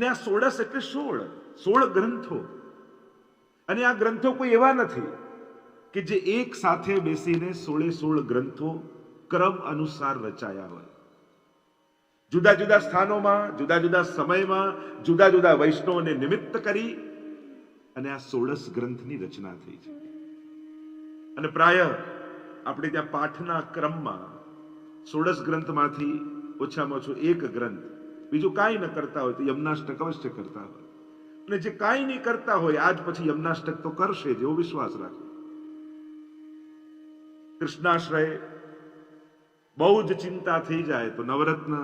અને આ સોળસ એટલે સોળ સોળ ગ્રંથો. અને આ ગ્રંથો કોઈ એવા નથી કે જે એક સાથે બેસીને સોળે સોળ ગ્રંથો ક્રમ અનુસાર રચાયા હોય. જુદા જુદા સ્થાનોમાં, જુદા જુદા સમયમાં, જુદા જુદા વૈષ્ણવને નિમિત્ત કરી અને આ સોળસ ગ્રંથની રચના થઈ છે. અને પ્રાય આપણે ત્યાં પાઠના ક્રમમાં સોળસ ગ્રંથમાંથી ઓછામાં ઓછો એક ગ્રંથ બીજું કાંઈ ન કરતા હોય તો યમનાષ્ટક અવશ્ય કરતા હોય. અને જે કાંઈ નહીં કરતા હોય, આજ પછી યમનાષ્ટક તો કરશે એવો વિશ્વાસ રાખો કૃષ્ણાશ્રય બહુ જ ચિંતા થઈ જાય તો નવરત્ન.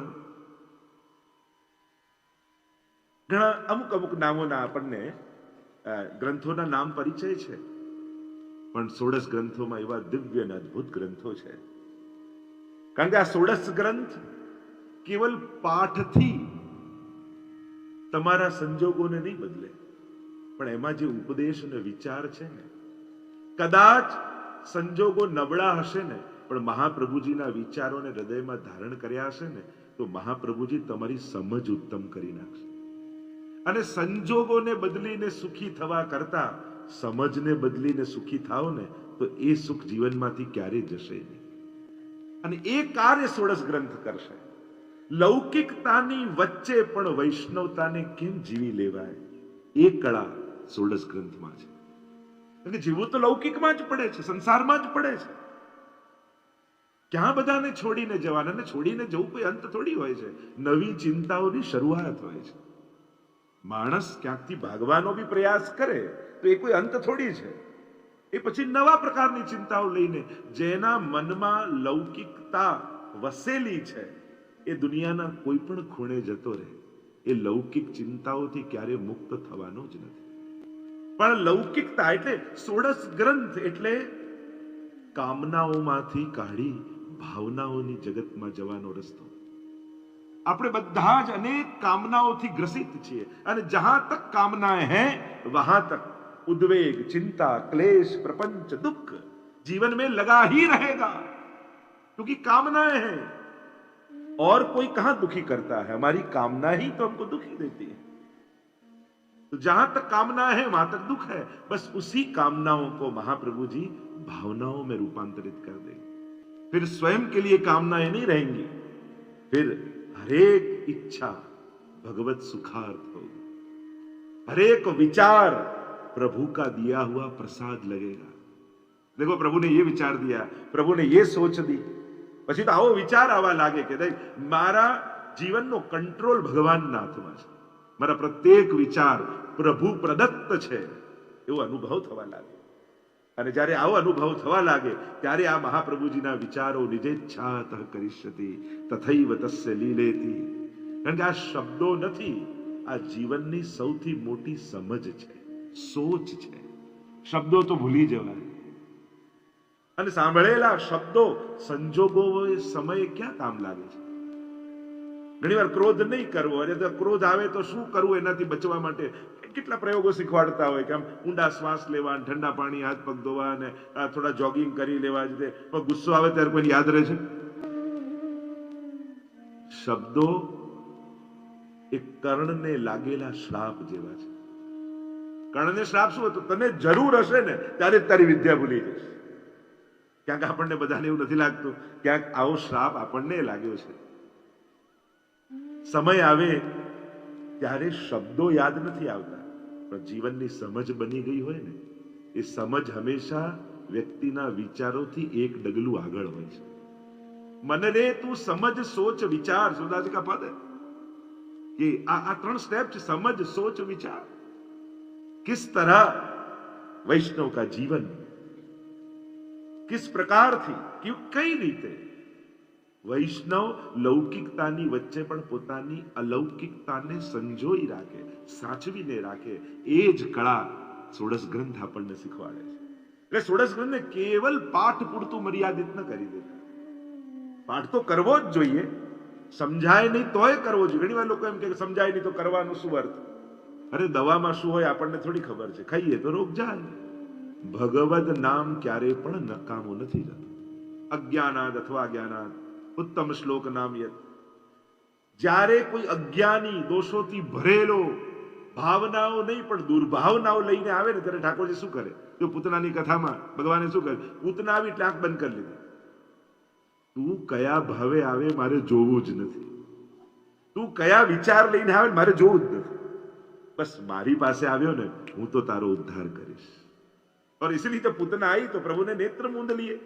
ઘણા અમુક અમુક નામોના આપણને ગ્રંથોના નામ પરિચય છે. પણ સોળસ ગ્રંથોમાં એવા દિવ્ય અને અદભુત ગ્રંથો છે. કારણ કે આ સોળસ ગ્રંથ કેવલ પાઠથી તમારા સંજોગોને નહીં બદલે, પણ એમાં જે ઉપદેશ અને વિચાર છે ને, કદાચ સંજોગો નબળા હશે ને, પણ મહાપ્રભુજીના વિચારોને હૃદયમાં ધારણ કર્યા હશે ને, તો મહાપ્રભુજી તમારી સમજ ઉત્તમ કરી નાખશે. અને સંજોગોને બદલીને સુખી થવા કરતા, સમજને બદલીને સુખી થાવ ને, તો એ સુખ જીવનમાંથી ક્યારેય જશે નહીં. અને એ કાર્ય સોળસ ગ્રંથ કરશે. લૌકિકતાની વચ્ચે પણ વૈષ્ણવતાને કેમ જીવી લેવાય? એ કળા સોળસ ગ્રંથમાં છે. કે જીવવું તો લૌકિકમાં જ પડે છે, સંસારમાં જ પડે છે. ક્યાં બધાને છોડીને જવાના? અને છોડીને જવું કોઈ અંત થોડી હોય છે. નવી ચિંતાઓની શરૂઆત હોય છે. માણસ ક્યાંકથી ભાગવાનો બી પ્રયાસ કરે, તો એ કોઈ અંત થોડી છે. એ પછી નવા પ્રકારની ચિંતાઓ લઈને, જેના મનમાં લૌકિકતા વસેલી છે. એ દુનિયાના કોઈ પણ ખૂણે જતો રહે એ લૌકિક ચિંતાઓથી ક્યારે મુક્ત થવાનો જ નથી પણ લૌકિકતા એટલે સોળસ ગ્રંથ એટલે કામનાઓમાંથી કાઢી ભાવનાઓની જગતમાં જવાનો રસ્તો આપણે બધા જ અનેક કામનાઓથી ગ્રસિત છીએ અને જહાં તક કામનાએ હૈ વહાં તક ઉદ્વેગ ચિંતા ક્લેશ પ્રપंच दुख जीवन में लगा ही रहेगा क्योंकि कामनाएँ हैं और कोई कहाँ दुखी करता है? हमारी कामना ही तो हमको दुखी देती है। तो जहाँ तक कामना है, वहाँ तक दुख है। बस उसी कामनाओं को महाप्रभु जी भावनाओं में रूपांतरित कर देंगे। फिर स्वयं के लिए कामनाएँ नहीं रहेंगी। फिर हरेक इच्छा भगवत सुखार्थ होगी। हरेक विचार प्रभु का दिया हुआ प्रसाद लगेगा। देखो, प्रभु ने ये विचार दिया, प्रभु ने ये सोच दी। પછી તો આવો વિચાર આવવા લાગે કે મારા જીવનનો કંટ્રોલ ભગવાનના હાથમાં છે. મારા પ્રત્યેક વિચાર પ્રભુ પ્રદત્ત છે, એવો અનુભવ થવા લાગે. અને જ્યારે આવો અનુભવ થવા લાગે, ત્યારે આ મહાપ્રભુજીના વિચારો નિજેચ્છાત કરીષ્યતિ તથૈવ તસ્ય લીલેતી. કારણ કે આ શબ્દો નથી, આ જીવનની સૌથી મોટી સમજ છે, સોચ છે. શબ્દો તો ભૂલી જવાય. અને સાંભળેલા શબ્દો સંજોગો સમયે ક્યાં કામ લાગે છે? ઘણી વાર ક્રોધ નહીં કરવો. અને ક્રોધ આવે તો શું કરવું એનાથી બચવા માટે કેટલા પ્રયોગો શીખવાડતા હોય કે આમ ઊંડા શ્વાસ લેવા, ઠંડા પાણી, હાથ પગ ધોવા અને થોડા જોગિંગ કરી લેવા જ પણ ગુસ્સો આવે ત્યારે કોઈ યાદ રહે છે? શબ્દો એ કર્ણને લાગેલા શ્રાપ જેવા છે. કર્ણને શ્રાપ શું? હતો તને જરૂર હશે ને, ત્યારે તારી વિદ્યા ભૂલી જશે ક્યાંક આપણને બધાને એવું નથી લાગતું, ક્યાંક આવો શ્રાપ આપણને લાગ્યો છે. સમય આવે ત્યારે શબ્દો યાદ નથી આવતા, પણ જીવનની સમજ બની ગઈ હોય ને, એ સમજ હંમેશા વ્યક્તિના વિચારોથી એક ડગલું આગળ હોય છે. મને રે, તું સમજ, સોચ, વિચાર. સુદાજી કા પદ? કે આ આ ત્રણ સ્ટેપ છે, સમજ, સોચ, વિચાર. કિસ તરહ વૈષ્ણવ કા જીવન? किस પ્રકારથી કઈ રીતે વૈષ્ણવ લૌકિકતાની વચ્ચે પણ પોતાની અલૌકિકતાને સંજોઈ રાખે સાચવીને રાખે એ જ કળા સોળસ ગ્રંથ આપણને શીખવાડે છે એટલે સોળસ ગ્રંથને કેવલ પાઠ પૂરતું મર્યાદિત ન કરી દેતા। પાઠ તો કરવો જ જોઈએ, સમજાય નહીં તોય કરવો જોઈએ. ઘણી લોકો એમ કે સમજાય નહીં તો કરવાનું શું અર્થ? અરે દવામાં શું હોય આપણને થોડી ખબર છે. ખાઈએ તો રોગ જાય. ભગવદ નામ ક્યારે પણ નકામું નથી જતું અજ્ઞાનાદ અથવા જ્ઞાનાદ ઉત્તમ શ્લોક નામ યત. જ્યારે કોઈ અજ્ઞાની દોષોથી ભરેલો, ભાવનાઓ નહીં, પણ દુર્ભાવનાઓ લઈને આવે ને, ત્યારે ઠાકોરજી શું કરે? જો પૂતનાની કથામાં ભગવાને શું કર્યું? પૂતના આવી આંખ બંધ કરી લીધી. તું કયા ભાવે આવે મારે જોવું જ નથી. તું કયા વિચાર લઈને આવે મારે જોવું જ નથી. બસ મારી પાસે આવ્યો ને, હું તો તારો ઉદ્ધાર કરીશ. और इसलिए तो पूतना आई तो प्रभु ने नेत्र मूंद लिए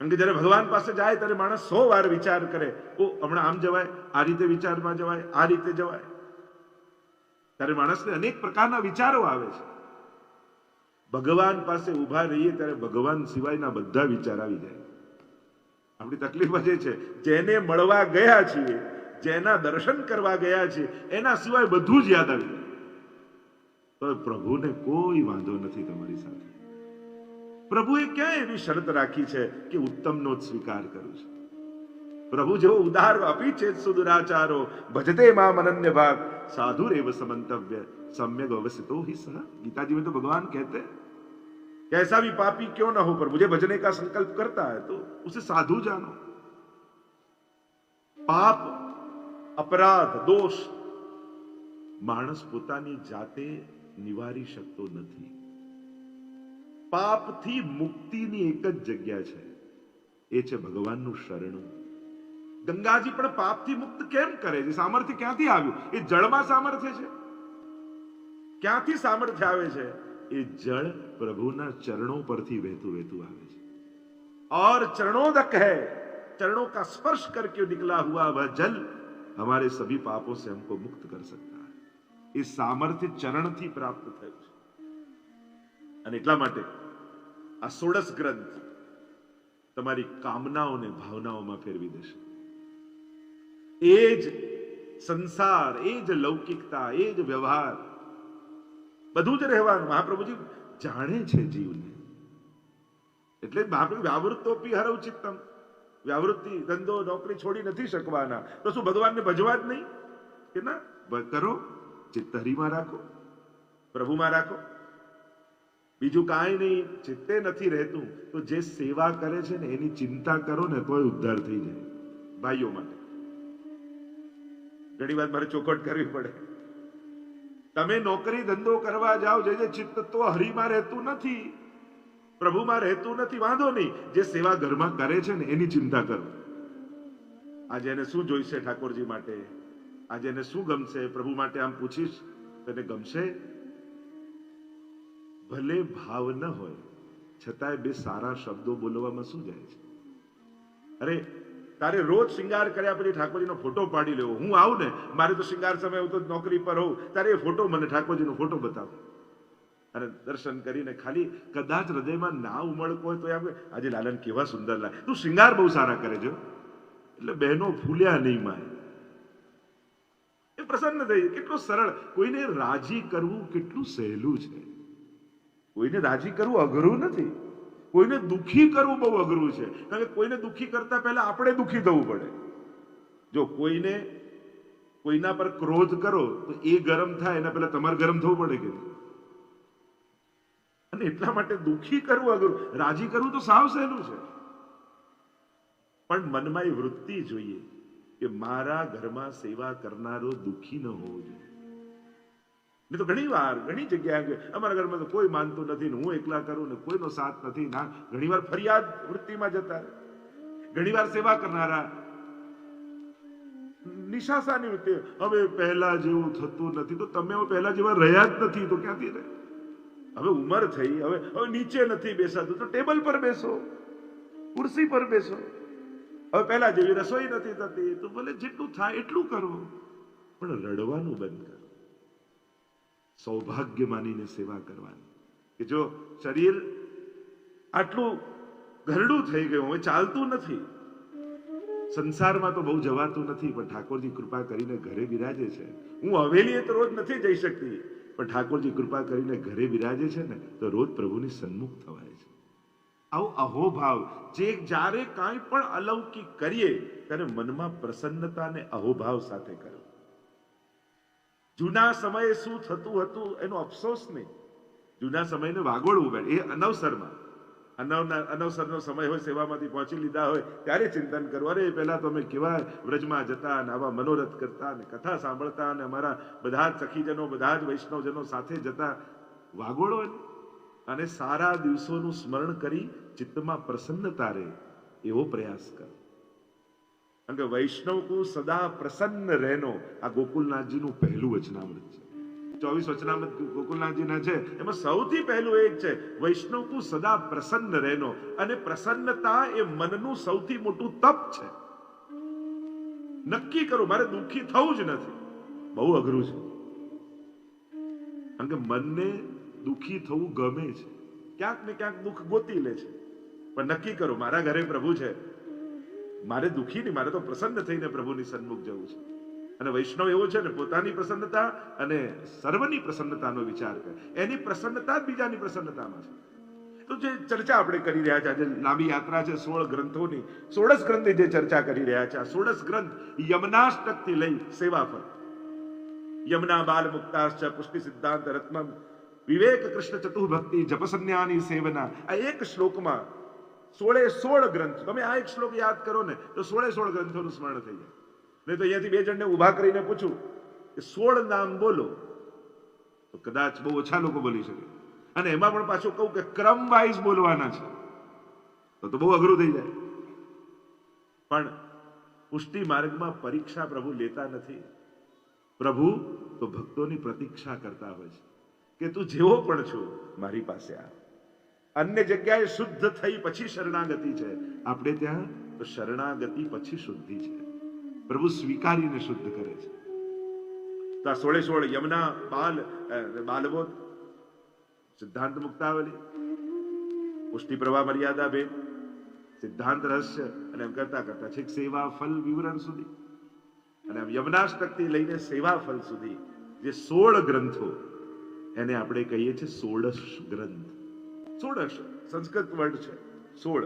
કારણ કે જ્યારે ભગવાન પાસે જાય ત્યારે માણસ સો વાર વિચાર કરે ઓ હમણાં આમ જવાય આ રીતે વિચારમાં જવાય આ રીતે જવાય ત્યારે માણસને અનેક પ્રકારના વિચારો આવે છે ભગવાન પાસે ઊભા રહીએ ત્યારે ભગવાન સિવાયના બધા વિચાર આવી જાય આપણી તકલીફ જ એ છે જેને મળવા ગયા છીએ જેના દર્શન કરવા ગયા છીએ એના સિવાય બધું જ યાદ આવી જાય તો પ્રભુને કોઈ વાંધો નથી તમારી સાથે પ્રભુએ ક્યાં એવી શરત રાખી છે કે ઉત્તમનો જ સ્વીકાર કરું છું પ્રભુ જેવો ઉદાર આપી છે સુદુરાચારો ભજતે માં અનન્ય ભાગ साधु रेव समंतव्य सम्यक अवस्थितो ही सह गीता जी में तो भगवान कहते हैं कैसा भी पापी क्यों ना हो पर मुझे भजने का संकल्प करता है तो उसे साधु जानो પાપ અપરાધ દોષ માણસ પોતાની જાતે નિવારી શકતો નથી પાપથી મુક્તિની એક જ જગ્યા છે એ છે ભગવાનનું શરણું ગંગાજી પણ પાપથી મુક્ત કેમ કરે છે સામર્થ્ય ક્યાંથી આવ્યું એ જળમાં સામર્થ્ય છે ક્યાંથી સામર્થ્ય આવે છે એ જળ પ્રભુના ચરણો પરથી વહેતું વહેતું આવે છે और चरणोदक है चरणों का स्पर्श करके निकला हुआ वह जल हमारे सभी पापों से हमको मुक्त कर सकता है એ સામર્થ્ય ચરણથી પ્રાપ્ત થયું છે. અને એટલા માટે આ સોળસ ગ્રંથ તમારી કામનાઓને ભાવનાઓમાં ફેરવી દેશે. એ જ સંસાર, એ જ લૌકિકતા, એ જ વ્યવહાર બધું જ રહેવાનું. મહાપ્રભુજી જાણે છે જીવને. એટલે મહાપ્રભુ વ્યાવૃત્તોપી હરવ ચિત્તમ વ્યાવૃત્તિ, ધંધો, નોકરી છોડી નથી શકવાના. તો શું ભગવાનને ભજવા જ નહીં? કે ના કરો. ચિત્ત હરિમાં રાખો. પ્રભુમાં રાખો. બીજું કાંઈ નહીં, ચિત્તે નથી રહેતું, તો જે સેવા કરે છે ને એની ચિંતા કરો ને તોય ઉદ્ધાર થઈ જાય. ભાઈઓ માટે. ઘણી વાર મારે ચોખટ કરવી પડે. તમે નોકરી ધંધો કરવા જાઓ, જે જે ચિત્ત તો હરિમાં રહેતું નથી, પ્રભુમાં રહેતું નથી, વાંધો નહીં, જે સેવા ઘરમાં કરે છે ને એની ચિંતા કરો. આજે એને શું જોઈશે ઠાકોરજી માટે? આજે એને શું ગમશે પ્રભુ માટે આમ પૂછીશ. તને ગમશે? ભલે ભાવ ન હોય, છતાંય બે સારા શબ્દો બોલવામાં શું જાય છે? અરે, તારે રોજ શિંગાર કર્યા પછી ઠાકોરજીનો ફોટો પાડી લેવો. હું આવું ને, મારે તો શિંગાર સમય હું તો નોકરી પર હોઉં. તારે એ ફોટો મને ઠાકોરજીનો ફોટો બતાવો. અને દર્શન કરીને ખાલી કદાચ હૃદયમાં ના ઉમળકો હોય તો એમ આજે લાલન કેવા સુંદર લાગે. તું શિંગાર બહુ સારા કરે છે એટલે બહેનો ફૂલ્યા નહીં માય. એ પ્રસન્ન થઈ કેટલું સરળ. કોઈને રાજી કરવું કેટલું સહેલું છે. કોઈને રાજી કરવું અઘરું નથી. કોઈને દુખી કરવું બહુ અઘરું છે. કારણ કે કોઈને દુખી કરતા પહેલા આપણે દુખી થવું પડે. જો કોઈને કોઈના પર ક્રોધ કરો, તો એ ગરમ થાય, એના પહેલા તમારે ગરમ થવું પડે કે અને એટલા માટે દુખી કરવું અઘરું. રાજી કરવું તો સાવ સહેલું છે. પણ મનમાં એ વૃત્તિ જોઈએ. કે મારા ઘરમાં સેવા કરનારો દુખી ન હોવો જોઈએ. નહીં તો ઘણી વાર, ઘણી જગ્યાએ અમારા ઘરમાં તો કોઈ માનતું નથી ને હું એકલા કરું ને કોઈનો સાથ નથી. ના, ઘણી વાર ફરિયાદ વૃત્તિમાં જતા ઘણી વાર સેવા કરનારા નિશાસાની વૃત્તિ હવે પહેલા જેવું થતું નથી. તો તમે હવે પહેલા જેવા રહ્યા જ નથી તો ક્યાંથી રહે? હવે ઉંમર થઈ, હવે હવે નીચે નથી બેસાતું. તો ટેબલ પર બેસો, ખુરશી પર બેસો. હવે પહેલા જેવી રસોઈ નથી થતી, તો ભલે જેટલું થાય એટલું કરો. પણ રડવાનું બંધ કરો. સૌભાગ્ય માનીને સેવા કરવાની. કે જો શરીર આટલું ઘરડું થઈ ગયું, હવે ચાલતું નથી. સંસારમાં તો બહુ જવાતું નથી, પણ ઠાકોરજી કૃપા કરીને ઘરે બિરાજે છે. હું હવેલીએ તો રોજ નથી જઈ શકતી, પણ ઠાકોરજી કૃપા કરીને ઘરે બિરાજે છે ને, તો રોજ પ્રભુની સન્મુખ થવાય છે. આવો અહોભાવ જે જ્યારે કાંઈ પણ અલૌકિક કરીએ, ત્યારે મનમાં પ્રસન્નતા અને અહોભાવ સાથે કરો. જૂના સમયે શું થતું હતું એનો અફસોસ નહીં. જૂના સમયને વાગોળવું બેઠ એ અનવસરમાં. અનવના અનવસરનો સમય હોય, સેવામાંથી પહોંચી લીધા હોય, ત્યારે ચિંતન કરવું. અરે, પહેલાં તો અમે કેવા વ્રજમાં જતા અને આવા મનોરથ કરતા અને કથા સાંભળતા અને અમારા બધા જ સખીજનો, બધા જ વૈષ્ણવજનો સાથે જતા. વાગોળો એને. અને સારા દિવસોનું સ્મરણ કરી ચિત્તમાં પ્રસન્નતા રહે એવો પ્રયાસ કર. કારણ કે વૈષ્ણવ કુ સદા પ્રસન્ન રહેનો આ ગોકુલનાથજીનું પહેલું વચનામૃત છે. ચોવીસ વચનામૃત ગોકુલનાથજીના છે. એમાં સૌથી પહેલું એક છે વૈષ્ણવ કુ સદા પ્રસન્ન રહેનો અને પ્રસન્નતા એ મનનું સૌથી મોટું તપ છે. નક્કી કરો, મારે દુઃખી થવું જ નથી. બહુ અઘરું છે. કારણ કે મનને દુઃખી થવું ગમે છે. ક્યાંક ને ક્યાંક દુઃખ ગોતી લે છે. પણ નક્કી કરો, મારા ઘરે પ્રભુ છે. મારે દુઃખી નહીં, મારે તો પ્રસન્ન થઈને પ્રભુની સન્મુખ જવું છે. અને વૈષ્ણવ એવો છે ને, પોતાની પ્રસન્નતા અને સર્વની પ્રસન્નતાનો વિચાર કરે. એની પ્રસન્નતા જ બીજાની પ્રસન્નતામાં છે. તો જે ચર્ચા આપણે કરી રહ્યા છે, આજે લાંબી યાત્રા છે, સોળ ગ્રંથોની. સોળસ ગ્રંથની જે ચર્ચા કરી રહ્યા છે, આ સોળસ ગ્રંથ યમનાષ્ટકથી લઈ સેવા પર યમના બાલ મુક્તાશ્ચ પુષ્ટિ સિદ્ધાંત રત્નમ વિવેક કૃષ્ણ ચતુર્ભક્તિ જપસન્યાની સેવના આ એક શ્લોકમાં સોળે સોળ ગ્રંથ તમે આ એક શ્લોક યાદ કરો ને, તો સોળે સોળ ગ્રંથોનું સ્મરણ થઈ જાય. નહીં તો અહીંયાથી બે જણને ઊભા કરીને પૂછું કે સોળ નામ બોલો. તો કદાચ બહુ ઓછા લોકો બોલી શકે. અને એમાં પણ પાછું કહું કે ક્રમ વાઇઝ બોલવાના છે. તો તો બહુ અઘરું થઈ જાય. પણ પુષ્ટિ માર્ગમાં પરીક્ષા પ્રભુ લેતા નથી. પ્રભુ તો ભક્તોની પ્રતીક્ષા કરતા હોય છે. કે તું જેવો પણ છું મારી પાસે આ. અન્ય જગ્યાએ શુદ્ધ થઈ પછી શરણાગતિ છે. આપણે ત્યાં તો શરણાગતિ પછી શુદ્ધિ છે. પ્રભુ સ્વીકારીને શુદ્ધ કરે છે. તો આ સોળે સોળ યમુના બાલ બાલબોધ સિદ્ધાંત મુક્તાવલી પુષ્ટિ પ્રવાહ મર્યાદા ભેદ સિદ્ધાંત રહસ્ય, અને એમ કરતા કરતા છેક સેવા ફલ વિવરણ સુધી. અને યમનાષ્ટકથી લઈને સેવા ફલ સુધી જે સોળ ગ્રંથો એને આપણે કહીએ છીએ સોળશ ગ્રંથ. સોળશ સંસ્કૃત વર્ડ છે, સોળ.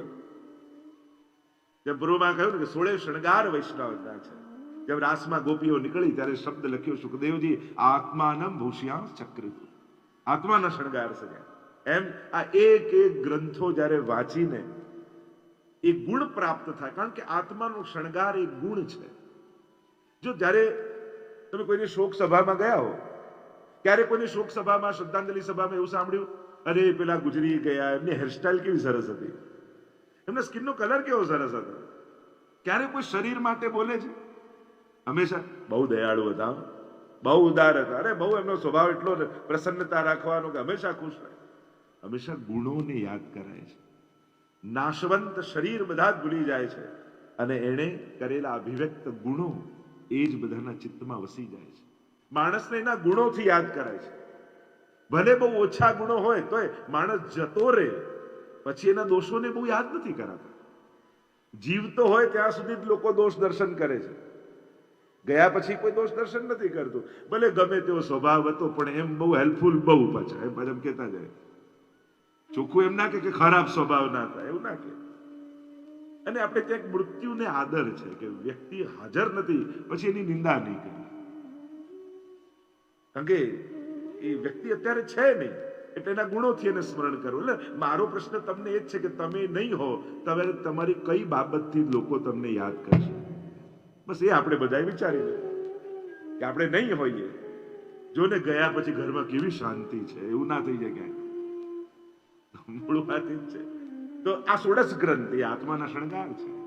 જેમ પૂર્વમાં કહ્યું કે સોળે શણગાર વૈષ્ણવના છે. જેમ રાસમાં ગોપીઓ નીકળી ત્યારે શબ્દ લખ્યો, સુખદેવજી, આત્માનમ ભૂષ્યા ચક્રિત. આત્માના શણગાર સજ્યા એમ આ એક એક ગ્રંથો જ્યારે વાંચીને એ ગુણ પ્રાપ્ત થાય, કારણ કે આત્માનો શણગાર એ ગુણ છે. જો જ્યારે તમે કોઈની શોક સભામાં ગયા હો ક્યારે કોઈની શોક સભામાં શ્રદ્ધાંજલિ સભામાં એવું સાંભળ્યું? અરે, પેલા ગુજરી ગયા, એમની હેરસ્ટાઇલ કેવી સરસ હતી. એમના સ્કિનનો કલર કેવો સરસ હતો? ક્યારે કોઈ શરીર માટે બોલે છે? હંમેશા, બહુ દયાળુ હતા બહુ ઉદાર હતા. અરે, બહુ એમનો સ્વભાવ એટલો પ્રસન્નતા રાખવાનો કે હંમેશા ખુશ રહે. હંમેશા ગુણોને યાદ કરાય છે. નાશવંત શરીર બધા જ ભૂલી જાય છે. અને એણે કરેલા અભિવ્યક્ત ગુણો એ જ બધાના ચિત્તમાં વસી જાય છે. માણસને એના ગુણોથી યાદ કરાય છે. ભલે બહુ ઓછા ગુણો હોય તોય માણસ જતો રહે, પછી એના દોષોને બહુ યાદ નથી કરાતા. જીવતો હોય ત્યાં સુધી જ લોકો દોષ દર્શન કરે છે. ગયા પછી કોઈ દોષ દર્શન નથી કરતું. ભલે ગમે તેવો સ્વભાવ હતો, પણ એમ બહુ હેલ્પફુલ, બહુ પાછા, એમ પાછા કહેતા જાય. ચોખ્ખું એમ ના કે ખરાબ સ્વભાવ ના થાય, એવું ના કે અને આપણે ત્યાં મૃત્યુને આદર છે કે વ્યક્તિ હાજર નથી, પછી એની નિંદા નહીં કરવી કારણ કે એ વ્યક્તિ અત્યારે છે નહીં. એટલે એના ગુણોથી એને સ્મરણ કરવું એટલે મારો પ્રશ્ન તમને એ જ છે કે તમે નહીં હો, તમે તમારી કઈ બાબતથી લોકો તમને યાદ કરશે? બસ એ આપણે બધાએ વિચારી લે. કે આપણે નહીં હોઈએ. જો ને ગયા પછી ઘરમાં કેવી શાંતિ છે, એવું ના થઈ જાય ક્યાંય. મૂળ વાત છે. તો આ સોળસ ગ્રંથ એ આત્માના શણગાર છે.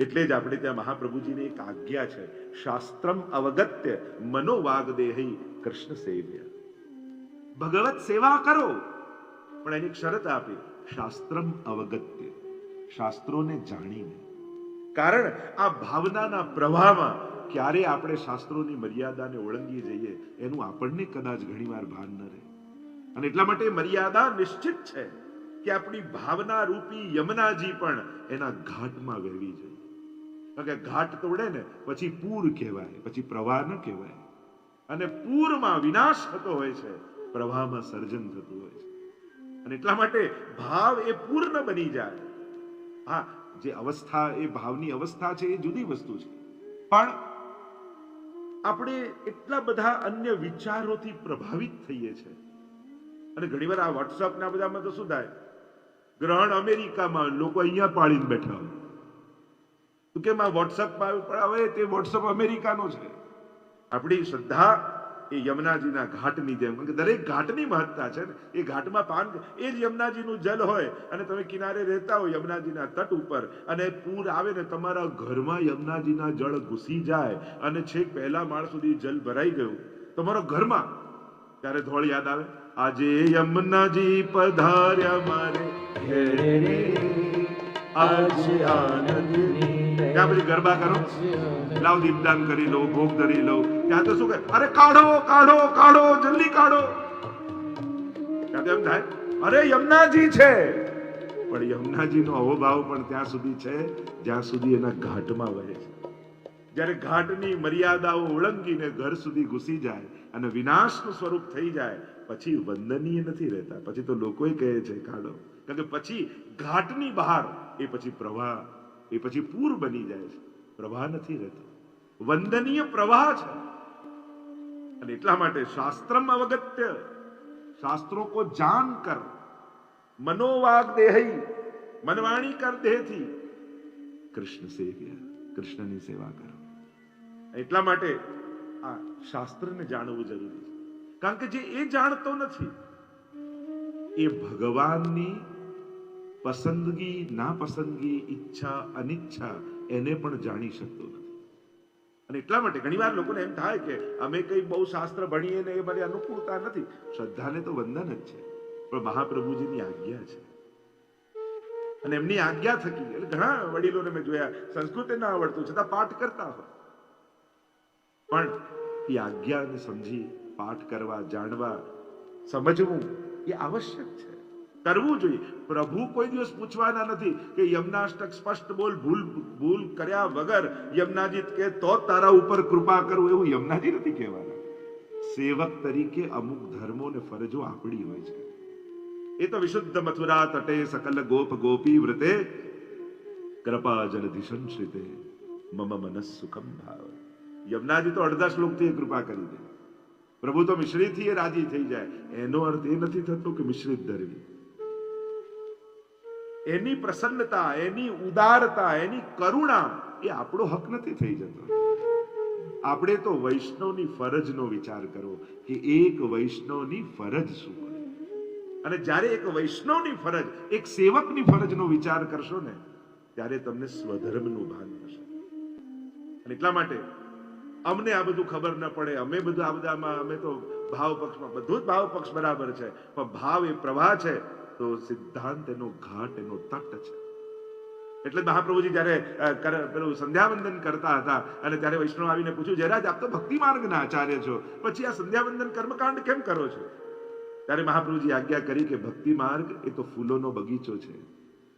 એટલે જ આપણે ત્યાં મહાપ્રભુજીની એક આજ્ઞા છે. શાસ્ત્રમ અવગત્ય મનોવાગ દેહી કૃષ્ણ સેવ્ય. ભગવત સેવા કરો. પણ એની શરત આપી. શાસ્ત્રમ અવગત્ય. શાસ્ત્રોને જાણીને. કારણ આ ભાવનાના પ્રવાહમાં ક્યારે આપણે શાસ્ત્રોની મર્યાદાને ઓળંગી જઈએ, એનું આપણને કદાચ ઘણીવાર ભાન ન રહે. અને એટલા માટે મર્યાદા નિશ્ચિત છે કે આપણી ભાવના રૂપી યમુનાજી પણ એના ઘાટમાં વહેવી જોઈએ. કે ઘાટ તોડે ને, પછી પૂર કહેવાય, પછી પ્રવાહ ન કહેવાય. અને પૂરમાં વિનાશ થતો હોય છે, પ્રવાહમાં સર્જન થતું હોય છે. અને એટલા માટે ભાવ એ પૂર્ણ બની જાય. હા, જે અવસ્થા, એ ભાવની અવસ્થા છે એ જુદી વસ્તુ છે. પણ આપણે એટલા બધા અન્ય વિચારોથી પ્રભાવિત થઈએ છીએ અને ઘણીવાર આ વોટ્સઅપના બધામાં તો શું થાય? ગ્રહણ અમેરિકામાં, લોકો અહીંયા પાળીને બેઠા હોય. તો કેમ આ પણ તે વોટ્સઅપ અમેરિકાનો છે? આપણી શ્રદ્ધા એ યમુનાજીના ઘાટની જેમ. કે દરેક ઘાટની મહત્તા છે ને. એ ઘાટમાં પાન એ જ યમુનાજીનું જલ હોય અને તમે કિનારે રહેતા હો યમુનાજીના તટ ઉપર અને પૂર આવે ને તમારા ઘરમાં યમુનાજીના જળ ઘૂસી જાય અને છેક પહેલા માળ સુધી જલ ભરાઈ ગયું. તમારા ઘરમાં ત્યારે ધોળ યાદ આવે? આજે યમુનાજી પધાર્યા મારે આજે આનંદની ત્યાં પછી ગરબા કરો. લાવ દીપદાન કરી લો ભોગ ધરી લો ત્યાં તો શું કહે? અરે કાઢો કાઢો કાઢો, જલ્દી કાઢો. ત્યાં તો એમ થાય, અરે યમુનાજી છે. પણ યમુનાજીનો અહોભાવ પણ ત્યાં સુધી છે, જ્યાં સુધી એના ઘાટમાં વહે છે. જ્યારે ઘાટની મર્યાદાઓ ઓળંગીને ઘર સુધી ઘૂસી જાય અને વિનાશનું સ્વરૂપ થઈ જાય, પછી વંદનીય નથી રહેતા. પછી તો લોકોય કહે છે, કાઢો. કારણ કે પછી ઘાટની બહાર, એ પછી પ્રવાહ એ પછી પૂર બની જાય છે. પ્રવાહ નથી રહેતો. વંદનીય પ્રવાહ છે. અને એટલા માટે શાસ્ત્રમ અવગત્ય. શાસ્ત્રો કો જાન કર. મનોવાગ દેહી. મનવાણી કર દેહથી. કૃષ્ણ સેવ્ય. કૃષ્ણની સેવા કરો. એટલા માટે આ શાસ્ત્રને જાણવું જરૂરી છે. કારણ કે જે એ જાણતો નથી, એ ભગવાનની પસંદગી, નાપસંદગી, ઈચ્છા, અનિચ્છા એને પણ જાણી શકતો નથી. અને એટલા માટે ઘણીવાર લોકોને એમ થાય કે અમે કઈ બહુ શાસ્ત્ર ભણીએ ને એ મારી અનુકૂળતા નથી. શ્રદ્ધાને તો વંદન જ છે, પણ મહાપ્રભુજીની આજ્ઞા છે. અને એમની આજ્ઞા થકી, એટલે ઘણા વડીલોને મેં જોયા, સંસ્કૃત ના આવડતું, છતાં પાઠ કરતા હોય. પણ એ આજ્ઞાને સમજી, પાઠ કરવા, જાણવા, સમજવું એ આવશ્યક છે. કરવું જોઈએ. પ્રભુ કોઈ દિવસ પૂછવાના નથી કે યમનાષ્ટક સ્પષ્ટ બોલ, ભૂલ ભૂલ કર્યા વગર યમનાજી કે તો તારા ઉપર કૃપા કરું એવું યમનાજી નથી કહેવાના. સેવક તરીકે અમુક ધર્મો ને ફરજો આપણી હોય છે. એ તો વિશુદ્ધ મથુરા તટે સકલ ગોપ ગોપી વ્રતે કૃપા જલધિ સંશ્રિતે. મમ મનસ સુખમ ભાવ. યમનાજી તો અડધા શ્લોકથી કૃપા કરી દે. પ્રભુ તો મિશ્રિતથી એ રાજી થઈ જાય. એનો અર્થ એ નથી થતો કે મિશ્રિત ધરવી એની પ્રસન્નતા, એની ઉદારતા, એની કરુણા એ આપણો હક નથી થઈ જતો. આપણે તો વૈષ્ણવની ફરજનો વિચાર કરવો કે એક વૈષ્ણવની ફરજ શું અને જ્યારે એક વૈષ્ણવની ફરજ, એક સેવકની ફરજનો વિચાર કરશો ને, ત્યારે તમને સ્વધર્મનું ભાન થશે. અને એટલા માટે અમને આ બધું ખબર ન પડે, અમે બધું આ બધામાં અમે તો ભાવ પક્ષમાં બધું જ ભાવ પક્ષ બરાબર છે, પણ ભાવ એ પ્રવાહ છે. તો સિદ્ધાંત એનો ઘાટ, એનો તટ છે. એટલે મહાપ્રભુજી જ્યારે પેલું સંધ્યાવંદન કરતા હતા અને ત્યારે વૈષ્ણવ આવીને પૂછ્યું, જયરાજ, આપ તો ભક્તિ માર્ગના આચાર્ય છો. પછી આ સંધ્યાવંદન કર્મકાંડ કેમ કરો છો? ત્યારે મહાપ્રભુજી આજ્ઞા કરી કે ભક્તિ માર્ગ એ તો ફૂલોનો બગીચો છે.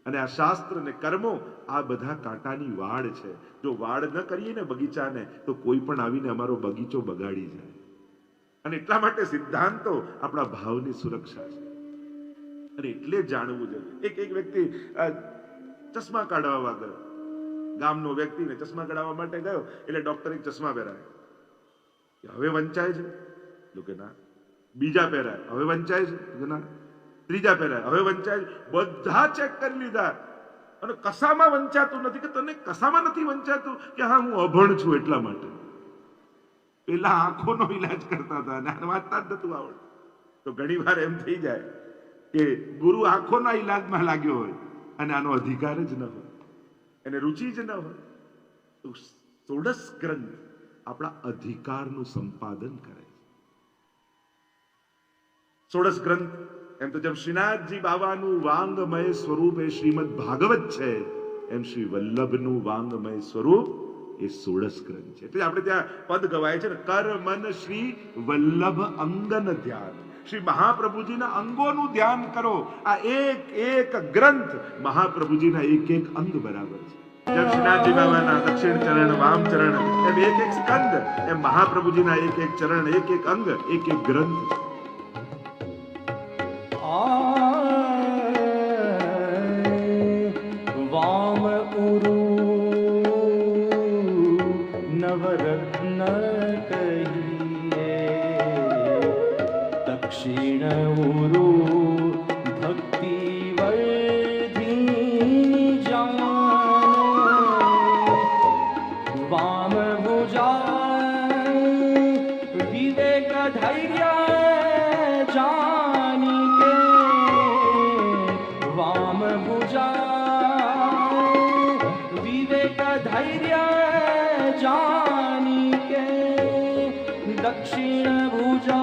અને આ શાસ્ત્ર ને કર્મો આ બધા કાંટાની વાડ છે. જો વાડ ન કરીએ ને બગીચાને, તો કોઈ પણ આવીને અમારો બગીચો બગાડી જાય. અને એટલા માટે સિદ્ધાંતો આપણા ભાવની સુરક્ષા છે. અને એટલે જાણવું જોઈએ. એક એક વ્યક્તિ ચશ્મા કાઢવા ગયો. ગામનો વ્યક્તિને ચશ્મા કાઢવા માટે ગયો, એટલે ડોક્ટરે ચશ્મા પહેરાય હવે વંચાય છે? તો કે ના. બીજા પહેરાય. હવે વંચાય છે? કે ના. ત્રીજા પહેરાય. હવે વંચાય બધા ચેક કરી લીધા. અને કસામાં વંચાતું નથી કે તને કસામાં નથી વંચાતું? કે હા, હું અભણ છું એટલા માટે. પેલા આંખોનો ઈલાજ કરતા હતા અને વાંચતા જ નતું આવડતું. તો ઘણી વાર એમ થઈ જાય. કે ગુરુ આંખોના ઈલાજમાં લાગ્યો હોય અને આનો અધિકાર જ ન હોય. એને રુચિ જ ન હોય. સોડસ ગ્રંથ આપણા અધિકારનું સંપાદન કરે સોડસ ગ્રંથ, એમ તો જેમ શ્રીનાથજી બાબાનું વાંગમય સ્વરૂપ એ શ્રીમદ ભાગવત છે, એમ શ્રી વલ્લભનું વાંગમય સ્વરૂપ એ સોળસ ગ્રંથ છે. આપણે ત્યાં પદ ગવાય છે ને, કર મન શ્રી વલ્લભ અંગન ધ્યાન. શ્રી મહાપ્રભુજીના અંગોનું ધ્યાન કરો. આ એક એક ગ્રંથ મહાપ્રભુજીના એક એક અંગ બરાબર છે. જેમ બાબાના દક્ષિણ ચરણ, વામ ચરણ, એમ એક એક સ્કંદ, એમ મહાપ્રભુજીના એક એક ચરણ, એક એક અંગ, એક એક ગ્રંથ છે. धैर्य जानी के दक्षिण भुजा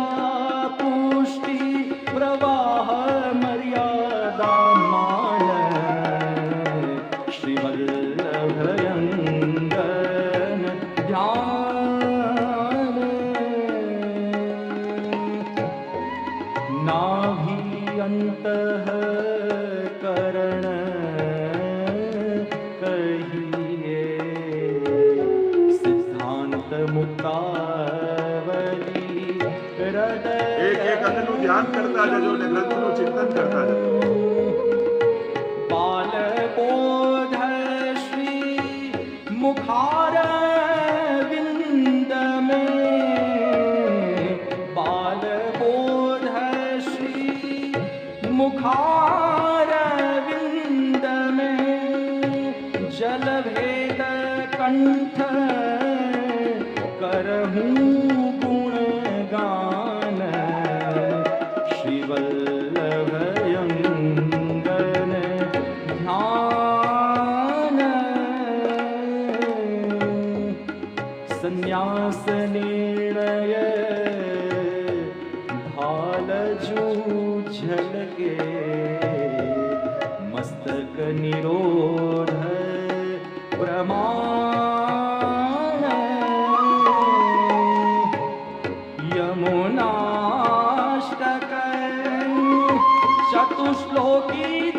चतुश्लोकी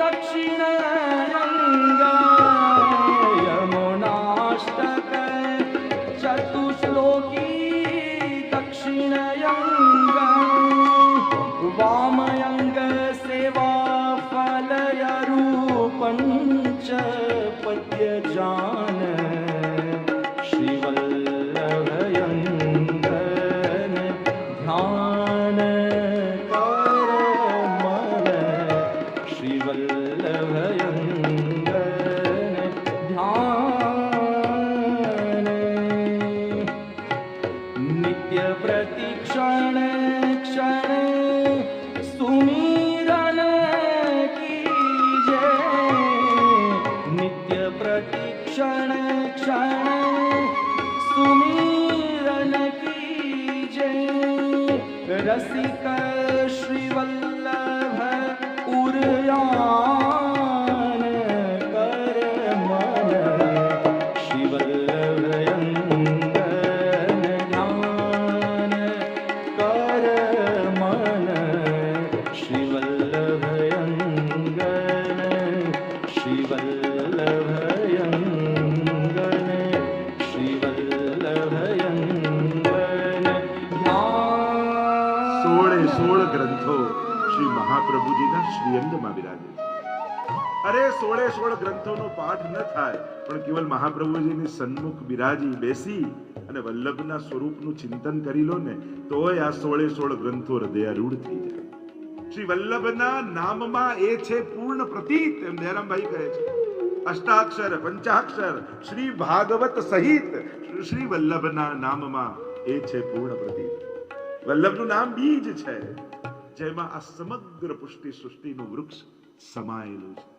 Dusty ગ્રંથોનો પાઠ ન થાય, પણ કેવલ મહાપ્રભુજીની સન્મુખ બિરાજી બેસી અને વલ્લભના સ્વરૂપનું ચિંતન કરી લો ને, તોય આ સોળે સોળ ગ્રંથો હૃદયારૂઢ થઈ જાય. શ્રી વલ્લભના નામમાં એ છે પૂર્ણ પ્રતીત, એમ દયારામભાઈ કહે છે. અષ્ટાક્ષર, પંચાક્ષર, શ્રી ભાગવત સહિત શ્રી વલ્લભના નામમાં એ છે પૂર્ણ પ્રતીત. વલ્લભનું નામ બીજ છે, જેમાં આ સમગ્ર પુષ્ટિ સૃષ્ટિનું વૃક્ષ સમાયેલું છે.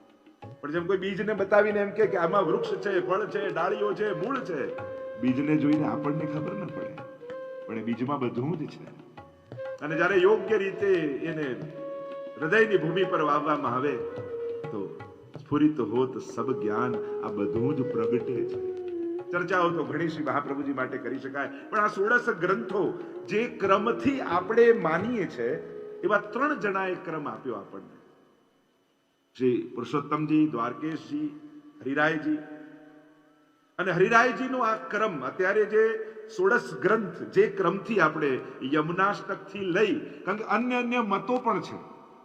પણ જેમ કોઈ બીજને બતાવીને એમ કે આમાં વૃક્ષ છે, ફળ છે, ડાળીઓ છે, મૂળ છે, બીજને જોઈને આપણને ખબર ન પડે. પણ એ બીજમાં બધું જ છે. અને જ્યારે યોગ્ય રીતે એને હૃદયની ભૂમિ પર વાવવામાં આવે, તો સ્ફુરિત હોત સબ જ્ઞાન, આ બધું જ પ્રગટે છે. ચર્ચાઓ તો ઘણી શ્રી મહાપ્રભુજી માટે કરી શકાય, પણ આ સોળસ ગ્રંથો જે ક્રમથી આપણે માનીએ છે, એવા ત્રણ જણાએ ક્રમ આપ્યો આપણને. શ્રી પુરુષોત્તમજી, દ્વારકેશજી, હરિરાયજી. અને હરિરાયજીનો આ ક્રમ, અત્યારે જે સોળસ ગ્રંથ, જે ક્રમથી આપણે યમુનાષ્ટકથી લઈ, કારણ કે અન્ય અન્ય મતો પણ છે.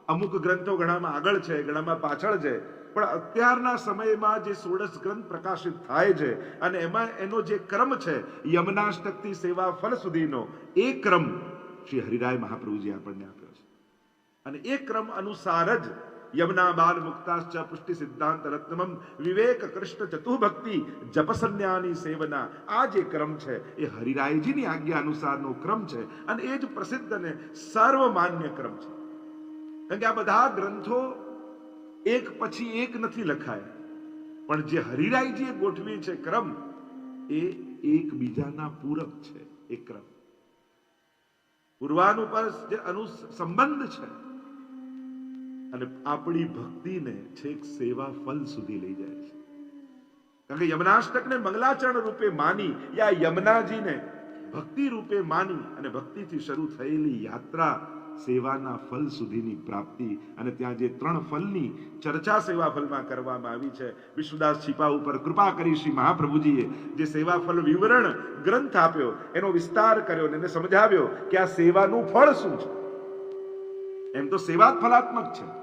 અમુક ગ્રંથો ઘણામાં આગળ છે, ઘણામાં પાછળ છે, પણ અત્યારના સમયમાં જે સોળસ ગ્રંથ પ્રકાશિત થાય છે, અને એમાં એનો જે ક્રમ છે, યમનાષ્ટકથી સેવા ફળ સુધીનો, એ ક્રમ શ્રી હરિરાય મહાપ્રભુજી આપણને આપ્યો છે. અને એ ક્રમ અનુસાર જ યમના બાલ મુક્તાશ્ચ પુષ્ટિ સિદ્ધાંત રત્નમમ વિવેક કૃષ્ણ ચતુભક્તિ જપસન્યાની સેવના આ જે ક્રમ છે એ હરિરાયજીની આજ્ઞા અનુસારનો ક્રમ છે અને એ જ પ્રસિદ્ધ અને સર્વમાન્ય ક્રમ છે કારણ કે આ બધા ગ્રંથો એક પછી એક નથી લખાય, પણ જે હરિરાયજીએ ગોઠવી છે ક્રમ, એ એકબીજાના પૂરક છે, એ ક્રમ. પૂર્વાનુપર જે અનુ સંબંધ છે અને આપણી ભક્તિને છેક સેવા ફલ સુધી લઈ જાય છે. કારણ કે યમનાષ્ટકને મંગલાચરણ રૂપે માની, યા યમનાજીને ભક્તિ રૂપે માની અને ભક્તિથી શરૂ થયેલી યાત્રા સેવાના ફલ સુધીની પ્રાપ્તિ અને ત્યાં જે ત્રણ ફલની ચર્ચા સેવા ફલમાં કરવામાં આવી છે વિશ્વદાસ છીપા ઉપર કૃપા કરી શ્રી મહાપ્રભુજીએ જે સેવા ફલ વિવરણ ગ્રંથ આપ્યો, એનો વિસ્તાર કર્યો અને એને સમજાવ્યો કે આ સેવાનું ફળ શું છે. એમ તો સેવા ફલાત્મક છે.